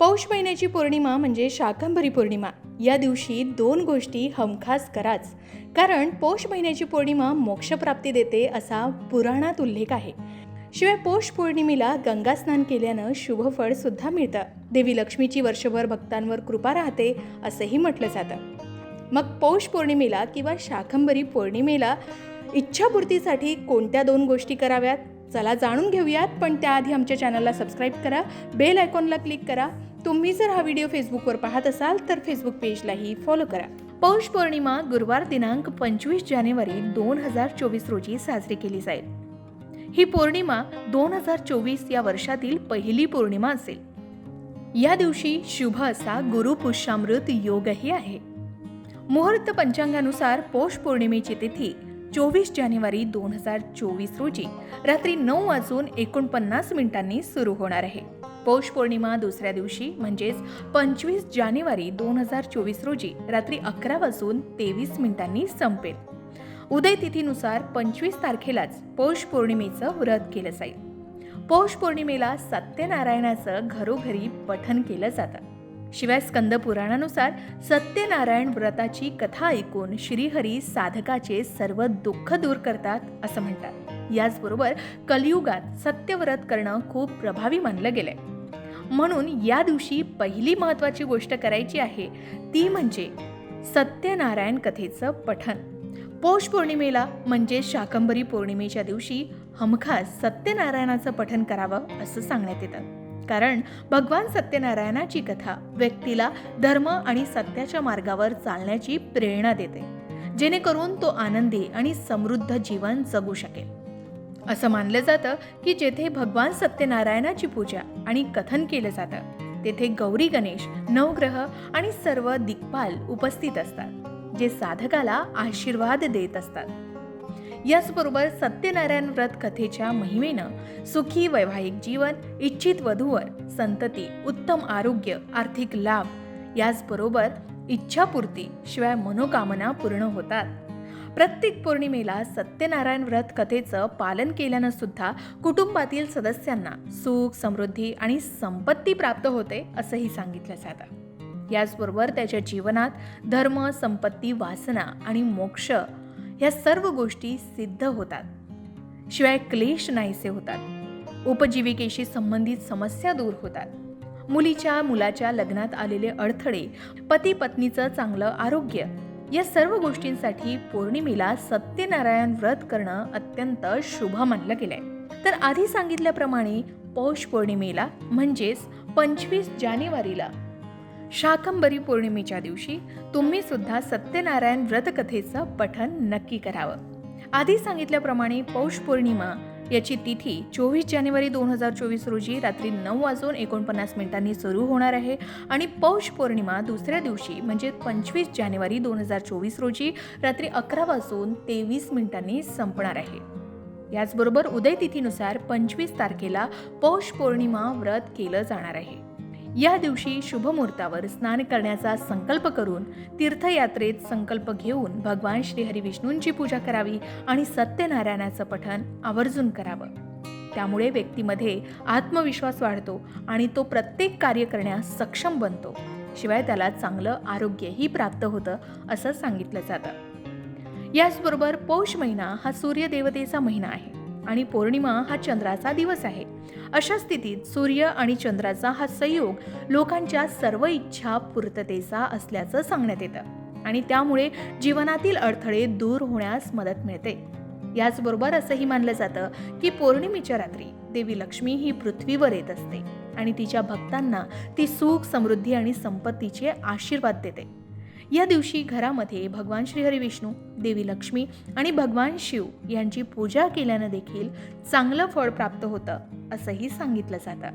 पौष महिन्याची पौर्णिमा म्हणजे शाकंभरी पौर्णिमा. या दिवशी दोन गोष्टी हमखास कराच. कारण पौष महिन्याची पौर्णिमा मोक्षप्राप्ती देते असा पुराणात उल्लेख आहे. शिवाय पौष पौर्णिमेला गंगा स्नान केल्यानं शुभफळ सुद्धा मिळतं. देवी लक्ष्मीची वर्षभर भक्तांवर कृपा राहते असंही म्हटलं जातं. मग पौष पौर्णिमेला किंवा शाकंभरी पौर्णिमेला इच्छापूर्तीसाठी कोणत्या दोन गोष्टी कराव्यात? चला जाणून घेऊयात पण त्याआधी आमच्या चॅनलला सबस्क्राईब करा बेल आयकॉनला क्लिक करा. तुम्ही जर हा व्हिडिओ फेसबुकवर पाहत असाल तर फेसबुक पेजलाही फॉलो करा. पौष पौर्णिमा गुरुवार दिनांक पंचवीस जानेवारी दोन हजार चोवीस रोजी साजरी केली जाईल. ही पौर्णिमा दोन हजार चोवीस या वर्षातील पहिली पौर्णिमा असेल. या दिवशी शुभ असा गुरुपुष्यामृत योगही आहे. मुहूर्त पंचांगानुसार पौष पौर्णिमेची तिथी चोवीस जानेवारी दोन हजार चोवीस रोजी रात्री नऊ वाजून एकोणपन्नास मिनिटांनी सुरू होणार आहे. पौष पौर्णिमा दुसऱ्या दिवशी म्हणजेच पंचवीस जानेवारी दोन हजार चोवीस रोजी रात्री अकरा वाजून तेवीस मिनिटांनी संपेल. उदय तिथीनुसार पंचवीस तारखेलाच पौष पौर्णिमेचं व्रत केलं जाईल. पौष पौर्णिमेला सत्यनारायणाचं घरोघरी पठन केलं जातं. शिवाय स्कंद पुराणानुसार सत्यनारायण व्रताची कथा ऐकून श्रीहरी साधकाचे सर्व दुःख दूर करतात असं म्हणतात. याचबरोबर कलियुगात सत्यव्रत करणं खूप प्रभावी मानलं गेलंय. म्हणून या दिवशी पहिली महत्वाची गोष्ट करायची आहे ती म्हणजे सत्यनारायण कथेचं पठण. पौष पौर्णिमेला म्हणजे शाकंभरी पौर्णिमेच्या दिवशी हमखास सत्यनारायणाचं पठण करावं असं सांगण्यात येतं. कारण भगवान सत्यनारायणाची कथा व्यक्तीला धर्म आणि सत्याच्या मार्गावर चालण्याची प्रेरणा देते. जेणेकरून तो आनंदी आणि समृद्ध जीवन जगू शकेल. असं मानलं जातं की जेथे भगवान सत्यनारायणाची पूजा आणि कथन केलं जातं तेथे गौरी गणेश नवग्रह आणि सर्व दिग्पाल उपस्थित असतात जे साधकाला आशीर्वाद देत असतात. याचबरोबर सत्यनारायण व्रत कथेच्या महिमेनं सुखी वैवाहिक जीवन इच्छित वधूवर संतती उत्तम आरोग्य आर्थिक लाभ याचबरोबर इच्छापूर्ती शिवाय मनोकामना पूर्ण होतात. प्रत्येक पौर्णिमेला सत्यनारायण व्रत कथेचं पालन केल्यानं सुद्धा कुटुंबातील सदस्यांना सुख समृद्धी आणि संपत्ती प्राप्त होते असंही सांगितलं जातं. याचबरोबर त्याच्या जीवनात धर्म संपत्ती वासना आणि मोक्ष ह्या सर्व गोष्टी सिद्ध होतात. शिवाय क्लेश नाहीसे होतात. उपजीविकेशी संबंधित समस्या दूर होतात. मुलीच्या मुलाच्या लग्नात आलेले अडथळे पती पत्नीचं चांगलं आरोग्य या सर्व गोष्टींसाठी पौर्णिमेला सत्यनारायण व्रत करणं अत्यंत शुभ मानलं गेलंय. तर आधी सांगितल्याप्रमाणे पौष पौर्णिमेला म्हणजेच पंचवीस जानेवारीला शाकंबरी पौर्णिमेच्या दिवशी तुम्ही सुद्धा सत्यनारायण व्रतकथेचं पठन नक्की करावं. आधी सांगितल्याप्रमाणे पौष पौर्णिमा याची तिथी चोवीस जानेवारी दोन हजार चोवीस रोजी रात्री नऊ वाजून एकोणपन्नास मिनिटांनी सुरू होणार आहे आणि पौष पौर्णिमा दुसऱ्या दिवशी म्हणजे पंचवीस जानेवारी दोन हजार चोवीस रोजी रात्री अकरा वाजून तेवीस मिनिटांनी संपणार आहे. याचबरोबर उदय तिथीनुसार पंचवीस तारखेला पौष पौर्णिमा व्रत केलं जाणार आहे. या दिवशी शुभमुहूर्तावर स्नान करण्याचा संकल्प करून तीर्थयात्रेत संकल्प घेऊन भगवान श्रीहरी विष्णूंची पूजा करावी आणि सत्यनारायणाचं पठण आवर्जून करावं. त्यामुळे व्यक्तीमध्ये आत्मविश्वास वाढतो आणि तो प्रत्येक कार्य करण्यास सक्षम बनतो. शिवाय त्याला चांगलं आरोग्यही प्राप्त होतं असं सांगितलं जातं. याचबरोबर पौष महिना हा सूर्यदेवतेचा महिना आहे. आणि पौर्णिमा हा चंद्राचा दिवस आहे. अशा स्थितीत सूर्य आणि चंद्राचा हा संयोग लोकांच्या सर्व इच्छा पूर्ततेचा असल्याचं सांगण्यात येतं आणि त्यामुळे जीवनातील अडथळे दूर होण्यास मदत मिळते. याचबरोबर असंही मानलं जातं की पौर्णिमेच्या रात्री देवी लक्ष्मी ही पृथ्वीवर येत असते आणि तिच्या भक्तांना ती सुख समृद्धी आणि संपत्तीचे आशीर्वाद देते. या दिवशी घरामध्ये भगवान श्रीहरी विष्णू देवी लक्ष्मी आणि भगवान शिव यांची पूजा केल्यानं देखील चांगलं फळ प्राप्त होतं असंही सांगितलं जातं.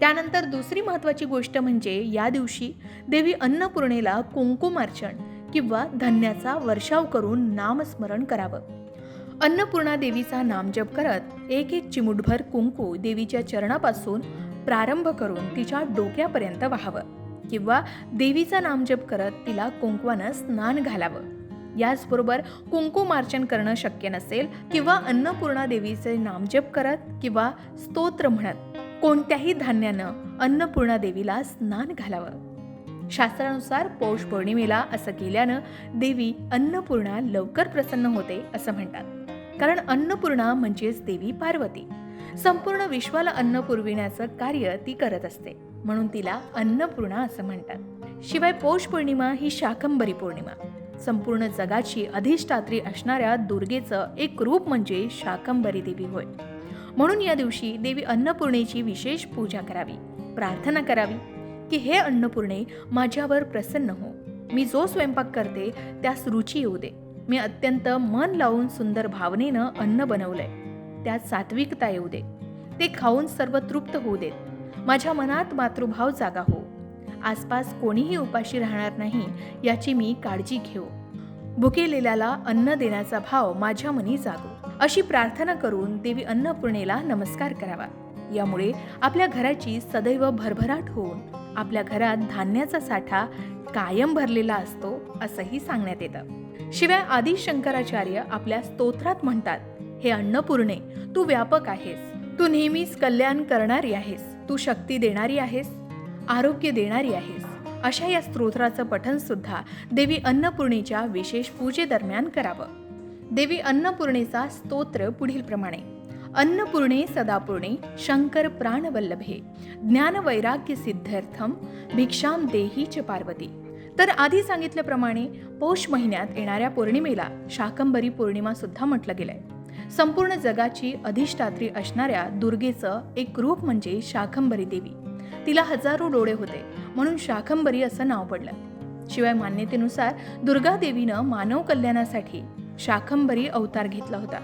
त्यानंतर दुसरी महत्त्वाची गोष्ट म्हणजे या दिवशी देवी अन्नपूर्णेला कुंकुमार्चन किंवा धन्याचा वर्षाव करून नामस्मरण करावं. अन्नपूर्णा देवीचा नामजप करत एक एक चिमुटभर कुंकू देवीच्या चरणापासून प्रारंभ करून तिच्या डोक्यापर्यंत वाहावं. किंवा देवीचा नामजप करत तिला कुंकवानं स्नान घालावं. याचबरोबर कुंकुमार्चन करणं शक्य नसेल किंवा अन्नपूर्णा देवीचे नामजप करत किंवा स्तोत्र म्हणत कोणत्याही धान्यानं अन्नपूर्णा देवीला स्नान घालावं. शास्त्रानुसार पौष पौर्णिमेला असं केल्यानं देवी अन्नपूर्णा लवकर प्रसन्न होते असं म्हणतात. कारण अन्नपूर्णा म्हणजेच देवी पार्वती. संपूर्ण विश्वाला अन्न पुरविण्याचं कार्य ती करत असते. म्हणून तिला अन्नपूर्णा असं म्हणतात. शिवाय पौष पौर्णिमा ही शाकंबरी पौर्णिमा. संपूर्ण जगाची अधिष्ठात्री असणाऱ्या दुर्गेचं एक रूप म्हणजे शाकंबरी देवी होय. म्हणून या दिवशी देवी अन्नपूर्णेची विशेष पूजा करावी प्रार्थना करावी की हे अन्नपूर्णे माझ्यावर प्रसन्न हो. मी जो स्वयंपाक करते त्यास रुची येऊ दे. मी अत्यंत मन लावून सुंदर भावनेनं अन्न बनवलंय. त्यात सात्विकता येऊ दे. ते खाऊन सर्व तृप्त होऊ देत. माझ्या मनात मातृभाव जागा हो. आसपास कोणीही उपाशी राहणार नाही याची मी काळजी घेऊ. भुकेलेल्याला अन्न देण्याचा भाव माझ्या मनी जागो. अशी प्रार्थना करून देवी अन्नपूर्णेला नमस्कार करावा. यामुळे आपल्या घराची सदैव भरभराट होऊन आपल्या घरात धान्याचा साठा कायम भरलेला असतो असंही सांगण्यात येतं. शिवाय आदी शंकराचार्य आपल्या स्तोत्रात म्हणतात हे अन्नपूर्णे तू व्यापक आहेस. तू नेहमीच कल्याण करणारी आहेस. तू शक्ती देणारी आहेस. आरोग्य देणारी आहेस. अशा या स्तोत्राचं पठन सुद्धा देवी अन्नपूर्णेच्या विशेष पूजेदरम्यान करावं. देवी अन्नपूर्णेचा स्तोत्र पुढील प्रमाणे. अन्नपूर्णे सदापूर्णे शंकर प्राणवल्लभे. ज्ञान वैराग्य सिद्ध्यर्थम भिक्षाम देही च पार्वती. तर आधी सांगितल्याप्रमाणे पौष महिन्यात येणाऱ्या पौर्णिमेला शाकंबरी पौर्णिमा सुद्धा म्हटलं गेलंय. संपूर्ण जगाची अधिष्ठात्री असणाऱ्या दुर्गेचं एक रूप म्हणजे शाखंबरी देवी. तिला हजारो डोळे होते म्हणून शाखंबरी असं नाव पडलं. शिवाय मान्यतेनुसार दुर्गा देवीनं मानव कल्याणासाठी शाखंबरी अवतार घेतला होता.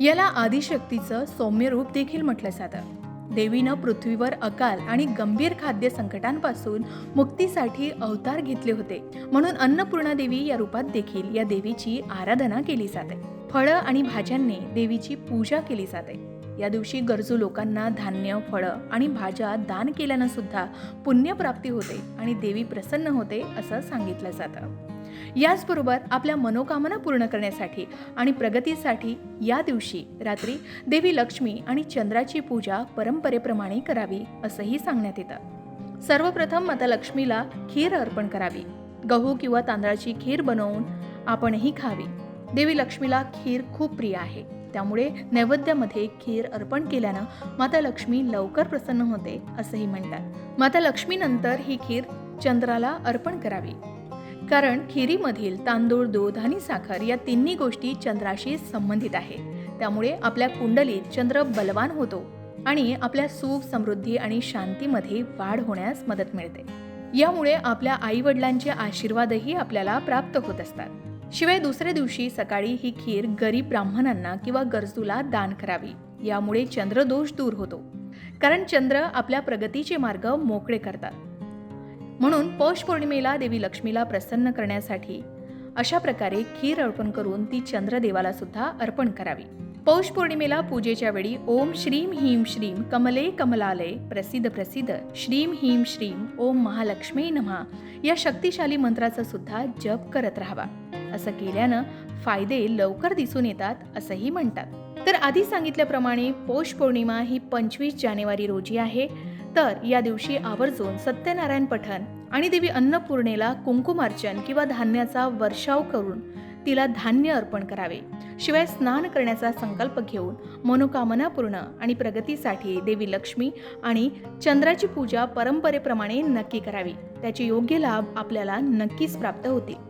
याला आदिशक्तीचं सौम्य रूप देखील म्हटलं जातं. देवीनं पृथ्वीवर अकाल आणि गंभीर खाद्य संकटांपासून मुक्तीसाठी अवतार घेतले होते म्हणून अन्नपूर्णा देवी या रूपात देखील या देवीची आराधना केली जाते. फळं आणि भाज्यांनी देवीची पूजा केली जाते. या दिवशी गरजू लोकांना धान्य फळं आणि भाज्या दान केल्यानं सुद्धा पुण्यप्राप्ती होते आणि देवी प्रसन्न होते असं सांगितलं जातं. याचबरोबर आपल्या मनोकामना पूर्ण करण्यासाठी आणि प्रगतीसाठी या दिवशी रात्री देवी लक्ष्मी आणि चंद्राची पूजा परंपरेप्रमाणे करावी असंही सांगण्यात येतं. सर्वप्रथम माता लक्ष्मीला खीर अर्पण करावी. गहू किंवा तांदळाची खीर बनवून आपणही खावी. देवी लक्ष्मीला खीर खूप प्रिय आहे. त्यामुळे नैवेद्यामध्ये खीर अर्पण केल्यानं माता लक्ष्मी लवकर प्रसन्न होते असंही म्हणतात. माता लक्ष्मीनंतर ही खीर चंद्राला अर्पण करावी. कारण खिरीमधील तांदूळ दूध आणि साखर या तिन्ही गोष्टी चंद्राशी संबंधित आहे. त्यामुळे आपल्या कुंडलीत चंद्र बलवान होतो आणि आपल्या सुख समृद्धी आणि शांतीमध्ये वाढ होण्यास मदत मिळते. यामुळे आपल्या आई वडिलांचे आशीर्वादही आपल्याला प्राप्त होत असतात. शिवाय दुसऱ्या दिवशी सकाळी ही खीर गरीब ब्राह्मणांना किंवा गरजूला दान करावी. यामुळे चंद्रदोष दूर होतो. कारण चंद्र आपल्या प्रगतीचे मार्ग मोकळे करतात. म्हणून पौष पौर्णिमेला देवी लक्ष्मीला प्रसन्न करण्यासाठी अशा प्रकारे खीर अर्पण करून ती चंद्रदेवाला सुद्धा अर्पण करावी. पौष पौर्णिमेला पूजेच्या वेळी ओम श्रीम ह्रीम श्रीम कमले कमलालय प्रसिद्ध प्रसिद्ध श्रीम ह्रीम श्रीम ओम महालक्ष्मी नमः या शक्तिशाली मंत्राचा सुद्धा जप करत राहावा. असं केल्यानं फायदे लवकर दिसून येतात असंही म्हणतात. तर आधी सांगितल्याप्रमाणे पौष पौर्णिमा ही पंचवीस जानेवारी रोजी आहे. तर या दिवशी आवर्जून सत्यनारायण पठण आणि देवी अन्नपूर्णेला कुंकुमार्चन किंवा धान्याचा वर्षाव करून तिला धान्य अर्पण करावे. शिवाय स्नान करण्याचा संकल्प घेऊन मनोकामना पूर्ण आणि प्रगतीसाठी देवी लक्ष्मी आणि चंद्राची पूजा परंपरेप्रमाणे नक्की करावी. त्याचे योग्य लाभ आपल्याला नक्कीच प्राप्त होतील.